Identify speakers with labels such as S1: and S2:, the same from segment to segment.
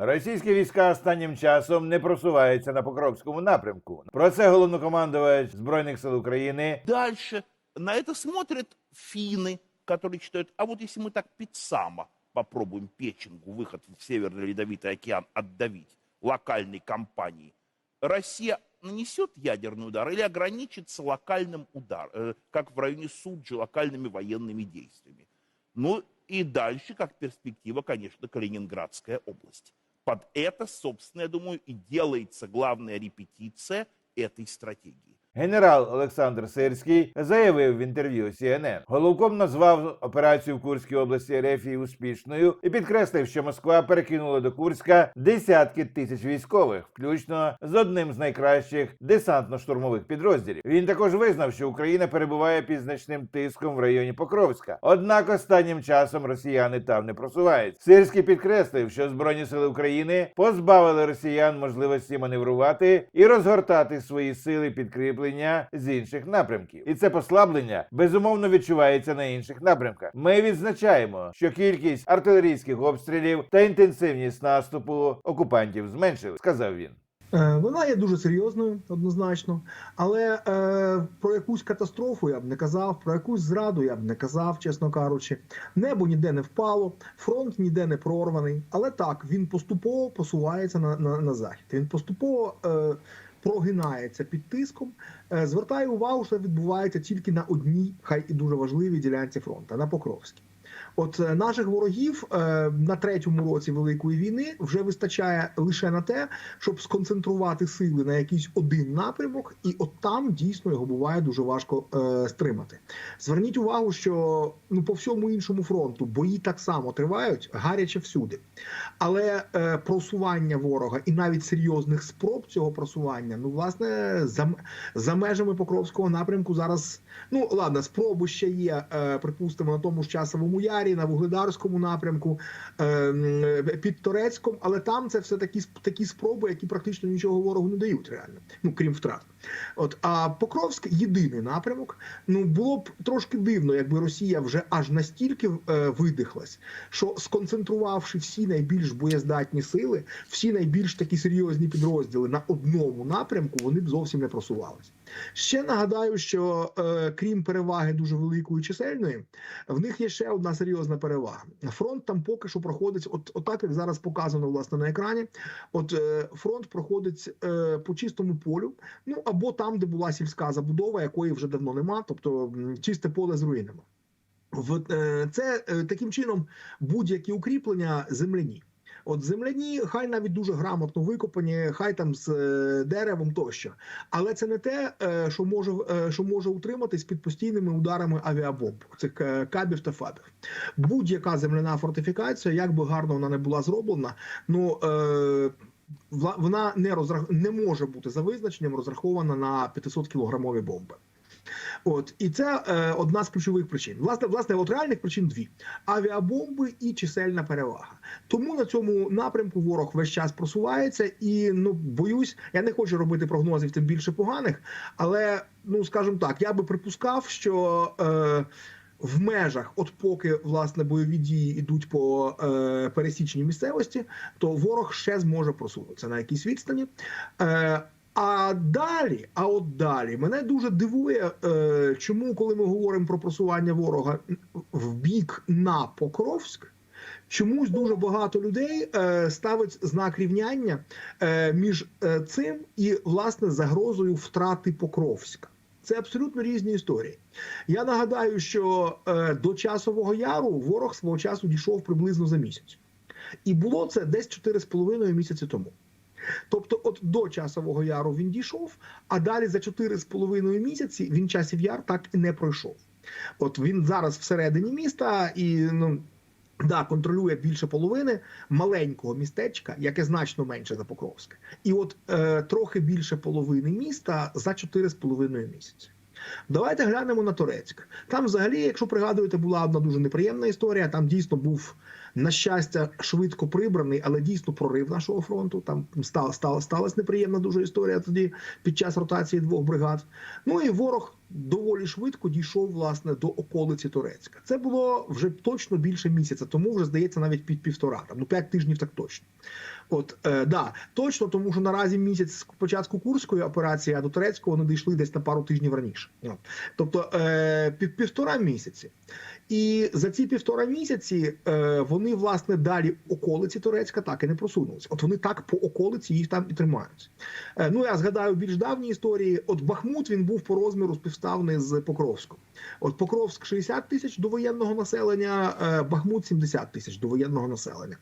S1: Російські війська останнім часом не просуваються на Покровському напрямку. Про це головнокомандувач збройних сил України
S2: Дальше на это смотрят финны, которые считают, а вот если мы так Пиццама попробуем Печенгу, выход в Северный Ледовитый океан отдавить локальной компании, Россия нанесет ядерный удар или ограничится локальным ударом, э, как в районе Суджи, локальными военными действиями. Ну и дальше, как перспектива, конечно, Калининградская область. Под это, собственно, я думаю, и делается главная репетиция этой стратегии.
S1: Генерал Олександр Сирський заявив в інтерв'ю CNN. Головком назвав операцію в Курській області Рефії успішною і підкреслив, що Москва перекинула до Курська десятки тисяч військових, включно з одним з найкращих десантно-штурмових підрозділів. Він також визнав, що Україна перебуває під значним тиском в районі Покровська. Однак останнім часом росіяни там не просуваються. Сирський підкреслив, що збройні сили України позбавили росіян можливості маневрувати і розгортати свої сили підкріплення з інших напрямків. І це послаблення безумовно відчувається на інших напрямках. Ми відзначаємо, що кількість артилерійських обстрілів та інтенсивність наступу окупантів зменшили, сказав він.
S3: Е, Вона є дуже серйозною, однозначно, але е, про якусь катастрофу я б не казав, про якусь зраду я б не казав, чесно кажучи. Небо ніде не впало, фронт ніде не прорваний. Але так він поступово посувається на, на, на захід. Він поступово е, прогинається під тиском. Е, звертаю увагу, що відбувається тільки на одній, хай і дуже важливій ділянці фронту на Покровській. От е, наших ворогів е, на третьому році великої війни вже вистачає лише на те, щоб сконцентрувати сили на якийсь один напрямок, і от там дійсно його буває дуже важко е, стримати. Зверніть увагу, що ну по всьому іншому фронту бої так само тривають гаряче всюди, але просування ворога і навіть серйозних спроб цього просування, ну власне за, за межами Покровського напрямку зараз. Ну ладно, спроби ще є, припустимо, на тому ж часовому ярі, на вугледарському напрямку, е, під Торецьком, але там це все такі такі спроби, які практично нічого ворогу не дають, реально, ну крім втрат. От а Покровськ єдиний напрямок. Ну було б трошки дивно, якби Росія вже аж настільки е, видихлась, що сконцентрувавши всі найбільш боєздатні сили, всі найбільш такі серйозні підрозділи на одному напрямку, вони б зовсім не просувалися. Ще нагадаю, що е, крім переваги дуже великої чисельної, в них є ще одна серйозна перевага. Фронт там поки що проходить, от, отак як зараз показано власне на екрані. От е, фронт проходить е, по чистому полю, ну або там, де була сільська забудова, якої вже давно нема, тобто чисте поле з руїнами. В е, це е, таким чином будь-які укріплення земляні. От земляні, хай навіть дуже грамотно викопані, хай там з е, деревом тощо. Але це не те, е, що може е, що може утриматись під постійними ударами авіабомб, цих кабів та фабів. Будь-яка земляна фортифікація, як би гарно вона не була зроблена, ну. Е, вона не розрах... не може бути за визначенням розрахована на 500 кілограмові бомби. От і це е, одна з ключових причин. Власне, власне, от реальних причин дві: авіабомби і чисельна перевага. Тому на цьому напрямку ворог весь час просувається, і ну боюсь, я не хочу робити прогнозів, тим більше поганих, але ну скажімо так, я би припускав, що. Е, в межах, от поки власне бойові дії йдуть по е, пересічній місцевості, то ворог ще зможе просунутися на якійсь відстані. Е, а далі, а от далі, мене дуже дивує, е, чому, коли ми говоримо про просування ворога в бік на Покровськ, чомусь дуже багато людей е, ставить знак рівняння е, між е, цим і власне загрозою втрати Покровська. Це абсолютно різні історії. Я нагадаю, що е, до часового яру ворог свого часу дійшов приблизно за місяць, і було це десь 4,5 місяці тому. Тобто, от до часового яру він дійшов, а далі за 4,5 місяці він часів яр так і не пройшов. От він зараз всередині міста і ну. Да, контролює більше половини маленького містечка, яке значно менше за Покровське, і от е, трохи більше половини міста за 4,5 місяці. Давайте глянемо на Турецьк. Там, взагалі, якщо пригадуєте, була одна дуже неприємна історія. Там дійсно був, на щастя, швидко прибраний, але дійсно прорив нашого фронту. Там стала, стала, сталася неприємна дуже історія тоді під час ротації двох бригад. Ну і ворог доволі швидко дійшов власне до околиці Турецька. Це було вже точно більше місяця, тому вже здається навіть під півтора, там, ну п'ять тижнів так точно. От е, да, точно, тому що наразі місяць з початку курської операції, а до турецького вони дійшли десь на пару тижнів раніше. От. Тобто е, пів, півтора місяці. І за ці півтора місяці е, вони власне далі околиці Турецька так і не просунулися. От вони так по околиці їх там і тримаються. Е, ну я згадаю більш давні історії. От Бахмут він був по розміру співставний з Покровськом. От Покровськ 60 тисяч до воєнного населення, е, Бахмут 70 тисяч до воєнного населення.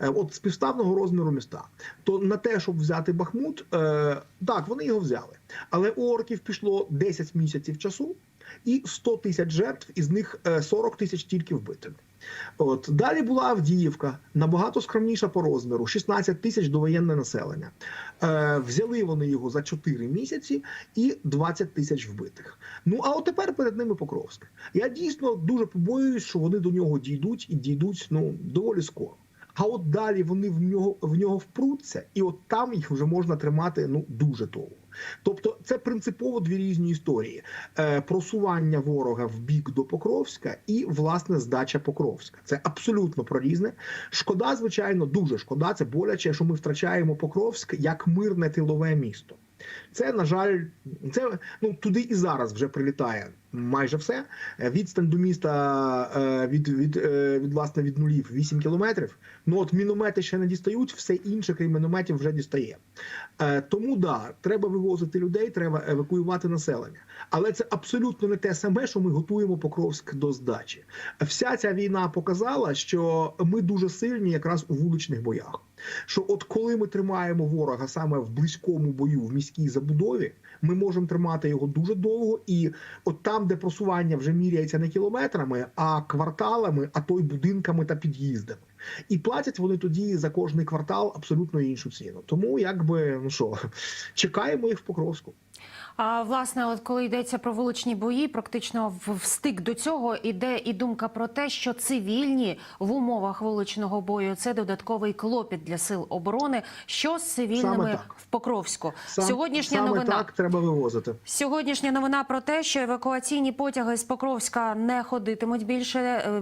S3: От співставного розміру міста. То на те, щоб взяти Бахмут, так вони його взяли. Але у орків пішло 10 місяців часу і 100 тисяч жертв, із них е, 40 тисяч тільки вбитими. От далі була Авдіївка, набагато скромніша по розміру, 16 тисяч довоєнне населення. Е, взяли вони його за 4 місяці і 20 тисяч вбитих. Ну а от тепер перед ними Покровськ. Я дійсно дуже побоююсь, що вони до нього дійдуть і дійдуть ну доволі скоро. А от далі вони в нього в нього впруться, і от там їх вже можна тримати ну дуже довго. Тобто, це принципово дві різні історії: е, просування ворога в бік до Покровська і власне здача Покровська. Це абсолютно про різне. Шкода, звичайно, дуже шкода. Це боляче, що ми втрачаємо Покровськ як мирне тилове місто. Це на жаль, це ну туди і зараз вже прилітає майже все. Е, Відстань до міста е, від, від, від власне від нулів 8 кілометрів. Ну от міномети ще не дістають, все інше, крім мінометів, вже дістає. Тому да, треба вивозити людей, треба евакуювати населення. Але це абсолютно не те саме, що ми готуємо Покровськ до здачі. Вся ця війна показала, що ми дуже сильні якраз у вуличних боях. Що от коли ми тримаємо ворога саме в близькому бою в міській забудові, ми можемо тримати його дуже довго, і от там, де просування вже міряється не кілометрами, а кварталами, а то й будинками та під'їздами. І платять вони тоді за кожний квартал абсолютно іншу ціну. Тому якби ну що, чекаємо їх в Покровську.
S4: А власне, от коли йдеться про вуличні бої, практично в стик до цього іде і думка про те, що цивільні в умовах вуличного бою це додатковий клопіт для сил оборони. Що з цивільними в Покровську?
S3: Сам,
S4: Сьогоднішня
S3: саме
S4: новина.
S3: так треба вивозити.
S4: Сьогоднішня новина про те, що евакуаційні потяги з Покровська не ходитимуть більше. Е,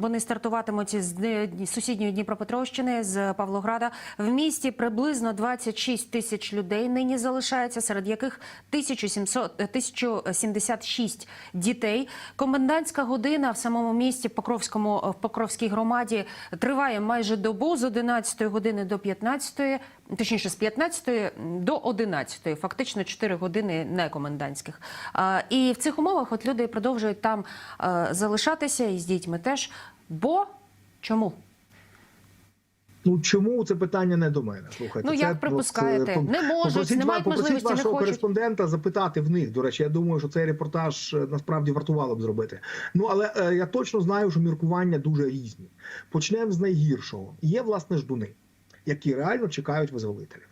S4: Вони стартуватимуть з сусідньої Дніпропетровщини з Павлограда. В місті приблизно 26 тисяч людей нині залишається, серед яких 1700, е, 1076 дітей. Комендантська година в самому місті Покровському в Покровській громаді триває майже добу з 11 години до 15 точніше з 15 до 11, фактично 4 години не комендантських. І в цих умовах от люди продовжують там е, залишатися і з дітьми теж. Бо чому?
S3: Ну чому це питання не до мене? Слухайте,
S4: Ну, як
S3: це,
S4: припускаєте?
S3: е,
S4: Не можуть,
S3: попросіть
S4: не мають
S3: попросіть
S4: можливості, не
S3: вашого
S4: хочуть.
S3: кореспондента запитати в них. До речі, я думаю, що цей репортаж е, насправді вартувало б зробити. Ну але е, я точно знаю, що міркування дуже різні. Почнемо з найгіршого. Є власне ждуни, які реально чекають визволителів.